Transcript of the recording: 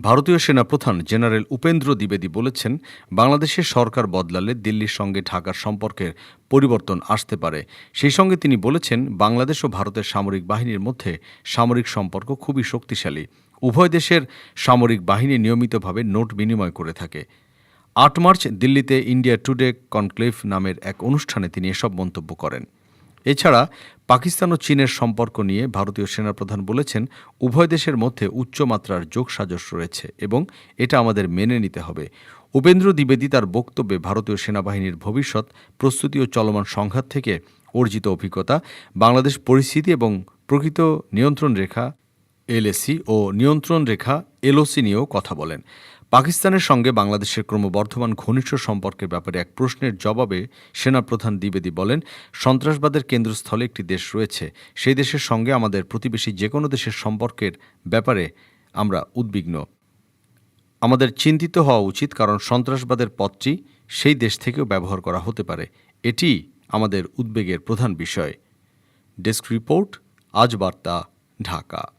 ভারতীয় সেনাপ্রধান জেনারেল উপেন্দ্র দ্বিবেদী বলেছেন, বাংলাদেশের সরকার বদলালে দিল্লির সঙ্গে ঢাকার সম্পর্কের পরিবর্তন আসতে পারে। সেই সঙ্গে তিনি বলেছেন, বাংলাদেশ ও ভারতের সামরিক বাহিনীর মধ্যে সামরিক সম্পর্ক খুবই শক্তিশালী। উভয় দেশের সামরিক বাহিনী নিয়মিতভাবে নোট বিনিময় করে থাকে। আট মার্চ দিল্লিতে ইন্ডিয়া টুডে কনক্লেভ নামের এক অনুষ্ঠানে তিনি এসব মন্তব্য করেন। এছাড়া পাকিস্তান ও চীনের সম্পর্ক নিয়ে ভারতীয় সেনাপ্রধান বলেছেন, উভয় দেশের মধ্যে উচ্চমাত্রার যোগসাজশ রয়েছে এবং এটা আমাদের মেনে নিতে হবে। উপেন্দ্র দ্বিবেদী তার বক্তব্যে ভারতীয় সেনাবাহিনীর ভবিষ্যৎ, প্রস্তুতি ও চলমান সংঘাত থেকে অর্জিত অভিজ্ঞতা, বাংলাদেশ পরিস্থিতি এবং প্রকৃত নিয়ন্ত্রণ রেখা এলএসি ও নিয়ন্ত্রণ রেখা, এলওসি নিয়েও কথা বলেন। পাকিস্তানের সঙ্গে বাংলাদেশের ক্রমবর্ধমান ঘনিষ্ঠ সম্পর্কের ব্যাপারে এক প্রশ্নের জবাবে সেনাপ্রধান দ্বিবেদী বলেন, সন্ত্রাসবাদের কেন্দ্রস্থলে একটি দেশ রয়েছে। সেই দেশের সঙ্গে আমাদের প্রতিবেশী যে কোনো দেশের সম্পর্কের ব্যাপারে আমরা উদ্বিগ্ন। আমাদের চিন্তিত হওয়া উচিত, কারণ সন্ত্রাসবাদের পথটি সেই দেশ থেকেও ব্যবহার করা হতে পারে। এটি আমাদের উদ্বেগের প্রধান বিষয়। ডেস্ক রিপোর্ট, আজ বার্তা, ঢাকা।